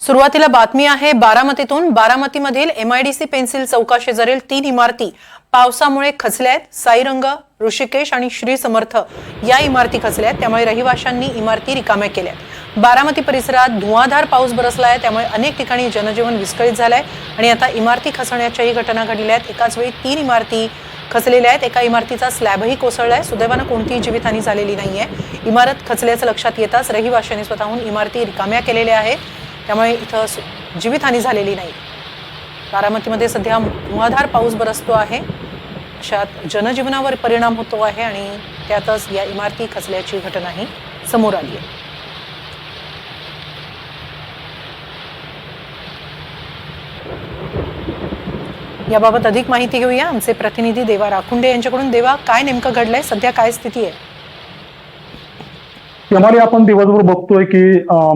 सुरुवातीला बातमी आहे बारामतीतून बारामतीमधील एमआयडीसी पेन्सिल चौकाशेजारील तीन इमारती पावसामुळे खचल्या आहेत. साईरंग ऋषिकेश आणि श्री समर्थ या इमारती खचल्या आहेत. त्यामुळे रहिवाशांनी इमारती रिकाम्या केल्या आहेत. बारामती परिसरात धुवाधार पाऊस बरसला आहे. त्यामुळे अनेक ठिकाणी जनजीवन विस्कळीत झालंय आणि आता इमारती खचण्याच्याही घटना घडलेल्या आहेत. एकाच वेळी तीन इमारती खचलेल्या आहेत. एका इमारतीचा स्लॅबही कोसळलाय. सुदैवानं कोणतीही जीवितहानी झालेली नाहीये. इमारत खचल्याचं लक्षात येताच रहिवाशांनी स्वतःहून इमारती रिकाम्या केलेल्या आहेत. त्यामुळे इथं जीवितहानी झालेली नाही. बारामतीमध्ये सध्या धुवाधार पाऊस बरसतो आहे. अशात जनजीवनावर परिणाम होतो आहे आणि त्यातच या इमारती खचल्याची घटनाही समोर आली आहे. याबाबत अधिक माहिती घेऊया. आमचे प्रतिनिधी देवा राखुंडे यांच्याकडून. देवा काय नेमकं घडलंय? सध्या काय स्थिती आहे? त्यामुळे आपण दिवसभर बघतोय की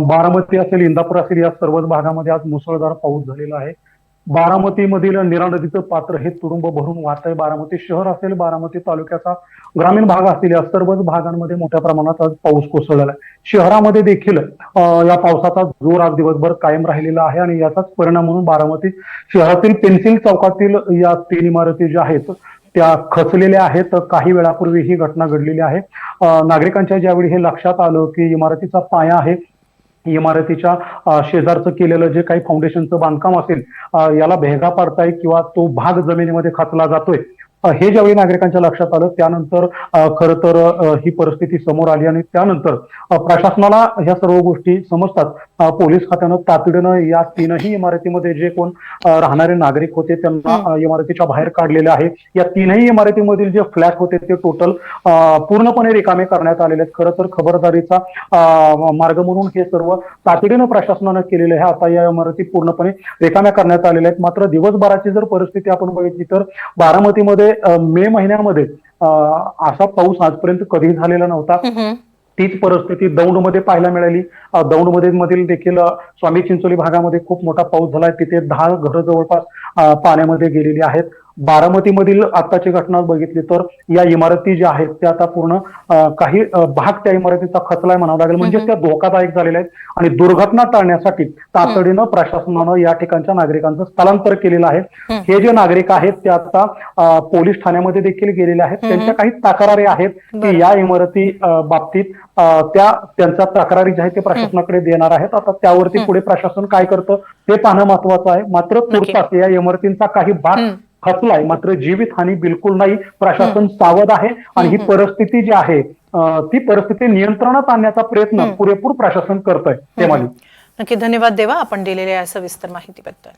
बारामती असेल इंदापूर असेल या सर्वच भागामध्ये आज मुसळधार पाऊस झालेला आहे. बारामतीमधील निरा नदीचं पात्र हे तुडुंब भरून वाहत आहे. बारामती शहर असेल बारामती तालुक्याचा ग्रामीण भाग असतील या सर्वच भागांमध्ये मोठ्या प्रमाणात आज पाऊस कोसळलेला आहे. शहरामध्ये देखील या पावसाचा जोर आज दिवसभर कायम राहिलेला आहे आणि याचाच परिणाम म्हणून बारामती शहरातील पेन्सिल चौकातील या तीन इमारती ज्या आहेत त्या खचलेल्या आहेत. काही वेळापूर्वी ही घटना घडलेली आहे. नागरिकांच्या ज्यावेळी हे लक्षात आलं की इमारतीचा पाया आहे इमारतीच्या शेजारचं केलेलं जे काही फाउंडेशनचं बांधकाम असेल याला भेगा पाडताय किंवा तो भाग जमिनीमध्ये खचला जातोय हे ज्यावेळी नागरिकांच्या लक्षात आलं त्यानंतर खरं तर ही परिस्थिती समोर आली आणि त्यानंतर प्रशासनाला ह्या सर्व गोष्टी समजतात. पोलीस खात्यानं तातडीनं या तीनही इमारतीमध्ये जे कोण राहणारे नागरिक होते त्यांना इमारतीच्या बाहेर काढलेले आहे या तीनही इमारतीमधील जे फ्लॅट होते ते टोटल पूर्णपणे रिकामे करण्यात आलेले आहेत. खरं तर खबरदारीचा मार्ग म्हणून हे सर्व तातडीनं प्रशासनानं केलेले आहे. आता या इमारती पूर्णपणे रिकाम्या करण्यात आलेल्या आहेत. मात्र दिवसभराची जर परिस्थिती आपण बघितली तर बारामतीमध्ये अं, मे महिन्यामध्ये असा पाऊस आजपर्यंत कधीही झालेला नव्हता. तीच परिस्थिती दौंडमध्ये पाहायला मिळाली. दौंडमध्ये मधील देखील स्वामी चिंचोली भागामध्ये खूप मोठा पाऊस झालाय. तिथे दहा घरं जवळपास पाण्यामध्ये गेलेली आहेत. बारामतीमधील आताची घटना बघितली तर या इमारती ज्या आहेत त्या आता पूर्ण काही भाग त्या इमारतीचा खचलाय म्हणावा लागेल म्हणजे. त्या धोकादायक झालेल्या आहेत आणि दुर्घटना टाळण्यासाठी तातडीनं प्रशासनानं या ठिकाणच्या नागरिकांचं स्थलांतर केलेलं आहे. हे जे नागरिक आहेत ते आता पोलीस ठाण्यामध्ये देखील गेलेले आहेत. त्यांच्या काही तक्रारी आहेत. की या इमारती बाबतीत त्या त्यांच्या तक्रारी ज्या आहेत ते प्रशासनाकडे देणार आहेत आता त्यावरती. पुढे प्रशासन काय करतं ते पाहणं महत्वाचं आहे मात्र. तुर्तास या इमारतींचा काही भाग. खचलाय मात्र जीवित हानी बिलकुल नाही. प्रशासन सावध आहे आणि ही. परिस्थिती जी आहे ती परिस्थिती नियंत्रणात आणण्याचा प्रयत्न. पुरेपूर प्रशासन करतंय ते नक्की धन्यवाद देवा आपण दिलेल्या सविस्तर माहितीबद्दल.